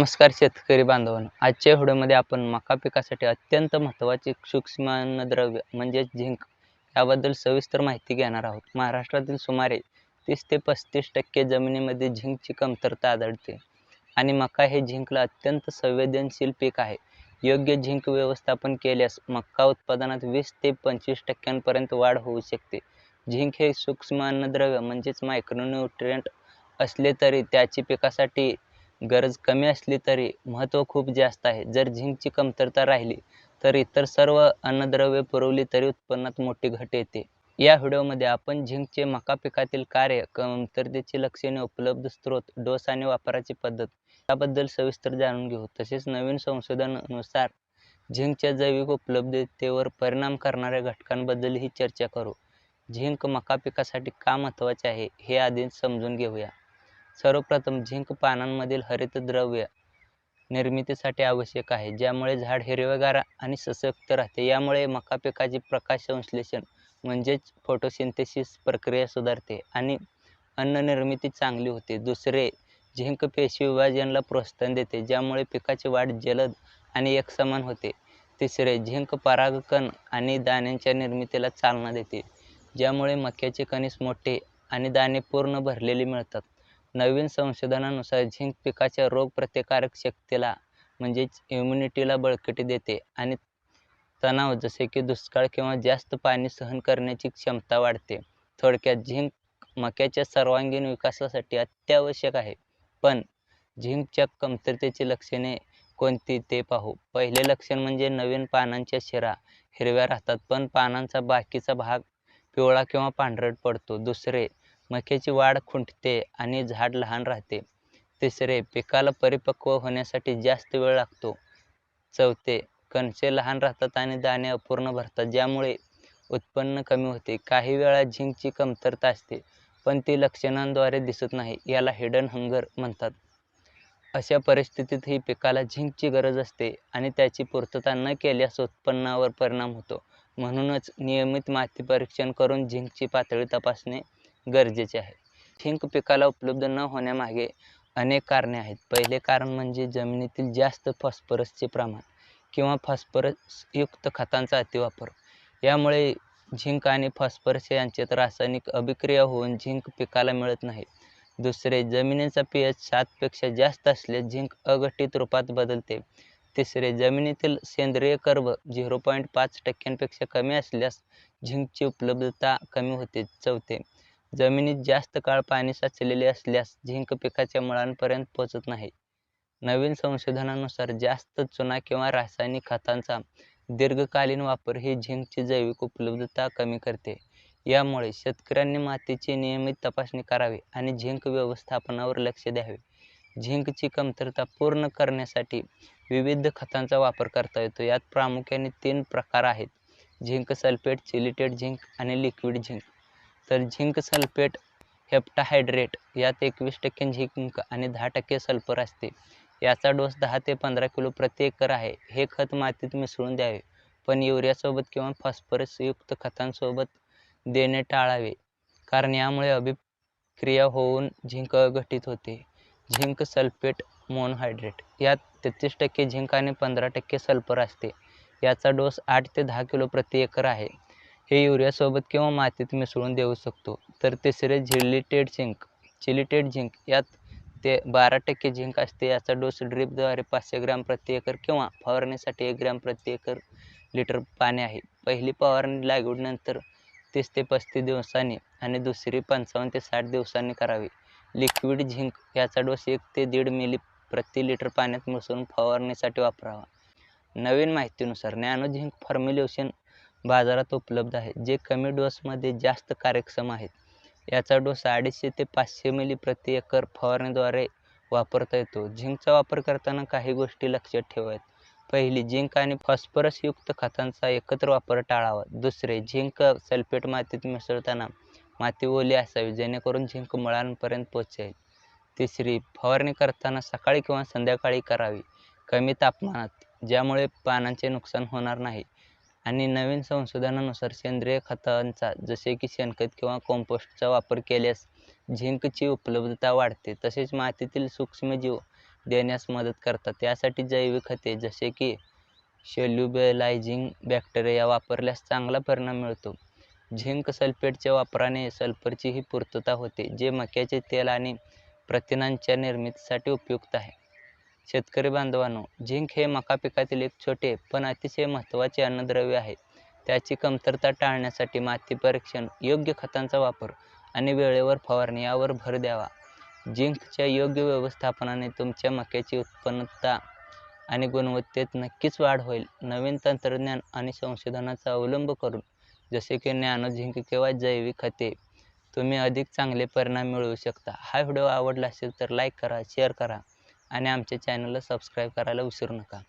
नमस्कार शेतकरी बांधवांनो. आजच्या व्हिडिओमध्ये आपण मका पिकासाठी अत्यंत महत्त्वाचे सूक्ष्म अन्नद्रव्य म्हणजेच झिंक याबद्दल सविस्तर माहिती घेणार आहोत. महाराष्ट्रातील सुमारे तीस ते पस्तीस टक्के जमिनीमध्ये झिंकची कमतरता आढळते आणि मका हे झिंकला अत्यंत संवेदनशील पीक आहे. योग्य झिंक व्यवस्थापन केल्यास मका उत्पादनात वीस ते पंचवीस टक्क्यांपर्यंत वाढ होऊ शकते. झिंक हे सूक्ष्म अन्नद्रव्य म्हणजेच मायक्रोन्यूट्रियंट असले तरी त्याची पिकासाठी गरज कमी असली तरी महत्त्व खूप जास्त आहे. जर झिंकची कमतरता राहिली तर इतर सर्व अन्नद्रव्ये पुरवली तरी उत्पन्नात मोठी घट येते. या व्हिडिओमध्ये आपण झिंकचे मका पिकातील कार्य कमतरतेची लक्षणे उपलब्ध स्रोत डोस आणि वापराची पद्धत याबद्दल सविस्तर जाणून घेऊ. तसेच नवीन संशोधनानुसार झिंकच्या जैविक उपलब्धतेवर परिणाम करणाऱ्या घटकांबद्दलही चर्चा करू. झिंक मका पिकासाठी का महत्त्वाचे आहे हे आधी समजून घेऊया. सर्वप्रथम झिंक पानांमधील हरितद्रव्य निर्मितीसाठी आवश्यक आहे ज्यामुळे झाड हिरवेगार आणि सशक्त राहते. यामुळे मका पिकाचे प्रकाश संश्लेषण म्हणजेच फोटोसिंथेसिस प्रक्रिया सुधारते आणि अन्न निर्मिती चांगली होते. दुसरे झिंक पेशी विभाजनाला प्रोत्साहन देते ज्यामुळे पिकाची वाढ जलद आणि एकसमान होते. तिसरे झिंक परागकण आणि दाण्यांच्या निर्मितीला चालना देते ज्यामुळे मक्याचे कणीस मोठे आणि दाणे पूर्ण भरलेले मिळतात. नवीन संशोधनानुसार झिंक पिकाच्या रोगप्रतिकारक शक्तीला म्हणजेच इम्युनिटीला बळकटी देते आणि तणाव जसे की दुष्काळ किंवा जास्त पाणी सहन करण्याची क्षमता वाढते. थोडक्यात झिंक मक्याच्या सर्वांगीण विकासासाठी अत्यावश्यक आहे. पण झिंकच्या कमतरतेची लक्षणे कोणती ते पाहू. पहिले लक्षण म्हणजे नवीन पानांच्या शिरा हिरव्या राहतात पण पानांचा बाकीचा भाग पिवळा किंवा पांढरट पडतो. दुसरे मक्याची वाढ खुंटते आणि झाड लहान राहते. तिसरे पिकाला परिपक्व होण्यासाठी जास्त वेळ लागतो. चौथे कणसे लहान राहतात आणि दाणे अपूर्ण भरतात ज्यामुळे उत्पन्न कमी होते. काही वेळा झिंकची कमतरता असते पण ती लक्षणांद्वारे दिसत नाही याला हिडन हंगर म्हणतात. अशा परिस्थितीत ही पिकाला झिंकची गरज असते आणि त्याची पूर्तता न केल्यास उत्पन्नावर परिणाम होतो. म्हणूनच नियमित माती परीक्षण करून झिंकची पातळी तपासणे गरजेचे आहे. झिंक पिकाला उपलब्ध न होण्यामागे अनेक कारणे आहेत. पहिले कारण म्हणजे जमिनीतील जास्त फॉस्फरसचे प्रमाण किंवा फॉस्फरसयुक्त खतांचा अतिवापर. यामुळे झिंक आणि फॉस्फरस यांच्यात रासायनिक अभिक्रिया होऊन झिंक पिकाला मिळत नाही. दुसरे जमिनीचा पी एच सातपेक्षा जास्त असल्यास झिंक अघटित रूपात बदलते. तिसरे जमिनीतील सेंद्रिय कर्व झिरो पॉईंट पाच टक्क्यांपेक्षा कमी असल्यास झिंकची उपलब्धता कमी होते चौथे जमिनीत जास्त काळ पाणी साचलेले असल्यास झिंक पिकाच्या मुळांपर्यंत पोचत नाही. नवीन संशोधनानुसार जास्त चुना किंवा रासायनिक खतांचा दीर्घकालीन वापर ही झिंकची जैविक उपलब्धता कमी करते. यामुळे शेतकऱ्यांनी मातीची नियमित तपासणी करावी आणि झिंक व्यवस्थापनावर लक्ष द्यावे. झिंकची कमतरता पूर्ण करण्यासाठी विविध खतांचा वापर करता येतो. यात प्रामुख्याने तीन प्रकार आहेत. झिंक सल्फेट चिलिटेड झिंक आणि लिक्विड झिंक. तर झिंक सल्फेट हेप्टाहायड्रेट यात एकवीस टक्के झिंक आणि दहा टक्के सल्फर असते. याचा डोस दहा ते पंधरा किलो प्रति एकर आहे. हे खत मातीत मिसळून द्यावे. पण युरियासोबत किंवा फॉस्फरसयुक्त खतांसोबत देणे टाळावे. कारण यामुळे अभिक्रिया होऊन झिंक अघटित होते. झिंक सल्फेट मोनोहायड्रेट यात तेहतीस टक्के झिंक आणि पंधरा टक्के सल्फर असते. याचा डोस आठ ते दहा किलो प्रति एकर आहे. हे युरियासोबत किंवा मातीत मिसळून देऊ शकतो. तर तिसरे झिलिटेड झिंक चिलिटेड झिंक यात ते बारा टक्के झिंक असते. याचा डोस ड्रिपद्वारे पाचशे ग्रॅम प्रति एकर किंवा फवारणीसाठी एक ग्रॅम प्रति एकर लिटर पाणी आहे. पहिली फवारणी लागवडीनंतर तीस ते पस्तीस दिवसांनी आणि दुसरी पंचावन्न ते साठ दिवसांनी करावी. लिक्विड झिंक याचा डोस एक ते दीड मिली प्रति लिटर पाण्यात मिसळून फवारणीसाठी वापरावा. नवीन माहितीनुसार नॅनो झिंक फॉर्म्युलेशन बाजारात उपलब्ध आहे. जे कमी डोसमध्ये जास्त कार्यक्षम आहेत याचा डोस अडीचशे ते पाचशे मिली प्रति एकर फवारणीद्वारे वापरता येतो. झिंकचा वापर करताना काही गोष्टी लक्षात ठेवाव्यात. पहिली झिंक आणि फॉस्फरसयुक्त खतांचा एकत्र वापर टाळावा. दुसरे झिंक सल्फेट मातीत मिसळताना माती ओली असावी जेणेकरून झिंक मुळांपर्यंत पोचेल तिसरी फवारणी करताना सकाळी किंवा संध्याकाळी करावी. कमी तापमानात ज्यामुळे पानांचे नुकसान होणार नाही. आणि नवीन संशोधनानुसार सेंद्रिय खतांचा जसे की शेणखत किंवा कंपोस्टचा वापर केल्यास झिंकची उपलब्धता वाढते. तसेच मातीतील सूक्ष्मजीव देण्यास मदत करतात. यासाठी जैविक खते जसे की शेल्युबलायझिंग बॅक्टेरिया वापरल्यास चांगला परिणाम मिळतो. झिंक सल्फेटच्या वापराने सल्फरचीही पूर्तता होते जे मक्याचे तेल आणि प्रथिनांच्या निर्मितीसाठी उपयुक्त आहे. शेतकरी बांधवांनो झिंक हे मका पिकातील एक छोटे पण अतिशय महत्त्वाचे अन्नद्रव्य आहे. त्याची कमतरता टाळण्यासाठी माती परीक्षण योग्य खतांचा वापर आणि वेळेवर फवारणी यावर भर द्यावा. झिंकच्या योग्य व्यवस्थापनाने तुमच्या मक्याची उत्पन्नता आणि गुणवत्तेत नक्कीच वाढ होईल. नवीन तंत्रज्ञान आणि संशोधनाचा अवलंब करून जसे की नॅनो झिंक किंवा जैविक खते तुम्ही अधिक चांगले परिणाम मिळवू शकता. हा व्हिडिओ आवडला असेल तर लाईक करा शेअर करा. आणि आमच्या चॅनलला सबस्क्राईब करायला विसरू नका.